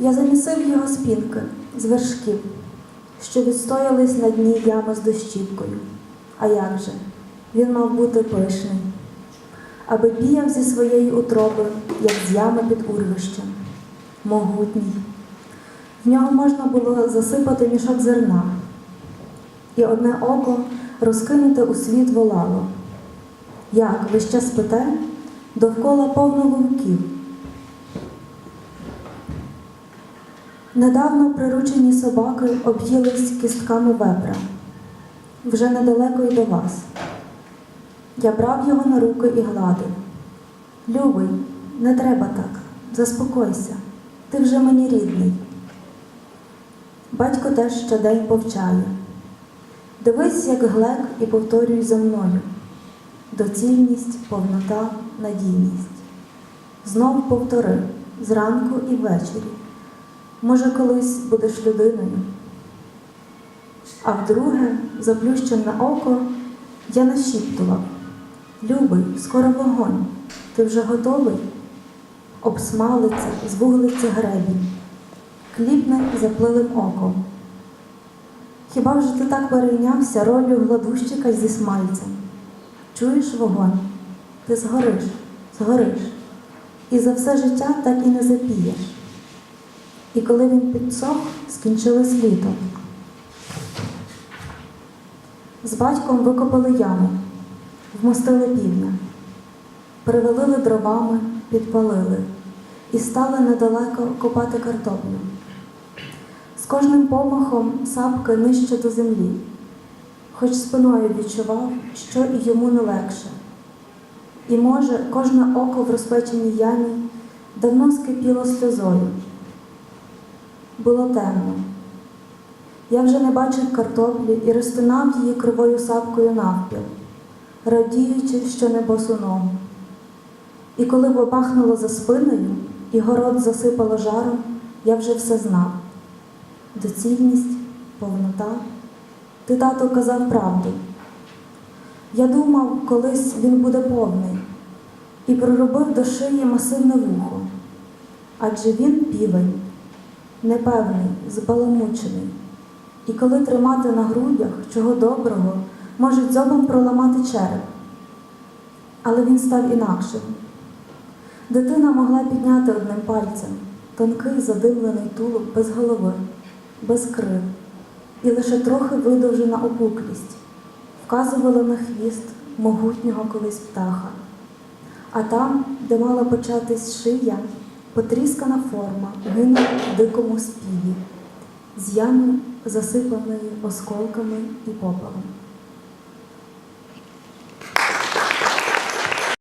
Я замісив його спінки з вершків, що відстоялись на дні ями з дощівкою. А як же? Він мав бути пишний, аби біяв зі своєї утроби, як з ями під урвищем, могутній. В нього можна було засипати мішок зерна, і одне око розкинуте у світ волало. Як ви ще спите? Довкола повно вовків. Недавно приручені собаки об'їлись кістками вепра. Вже недалеко й до вас. Я брав його на руки і гладив. Любий, не треба так, заспокойся, ти вже мені рідний. Батько теж щодень повчає. Дивись, як глек, і повторюй за мною. Доцільність, повнота, надійність. Знов повтори зранку і ввечері. Може, колись будеш людиною. А вдруге, заплющене око, я нашіптував. Любий, скоро вогонь, ти вже готовий? Обсмалиться, звуглиться гребінь, кліпне заплилим оком. Хіба вже ти так перейнявся ролью гладущика зі смальцем? Чуєш вогонь? Ти згориш, згориш, і за все життя так і не запієш. І коли він підсох, скінчилось літо. З батьком викопали яму, вмостили півня, привалили дровами, підпалили і стали недалеко копати картоплю. З кожним помахом сапки нижче до землі, хоч спиною відчував, що і йому не легше. І, може, кожне око в розпеченій ямі давно скипіло сльозою. Було темно. Я вже не бачив картоплі і розтинав її кривою сапкою навпіл, радіючи, що не босу ногу. І коли бабахнуло за спиною, і город засипало жаром, я вже все знав. Доцільність, повнота. Ти, тато, казав правду. Я думав, колись він буде повний, і проробив до шиї масивне вухо, адже він півень, непевний, збаламучений. І коли тримати на грудях чого доброго, можуть зобом проламати череп. Але він став інакшим. Дитина могла підняти одним пальцем тонкий задимлений тулуб без голови, без крил, і лише трохи видовжена опуклість вказувала на хвіст могутнього колись птаха. А там, де мала початись шия, потріскана форма гинула в дикому співі, з ями, засипаної осколками і попелом.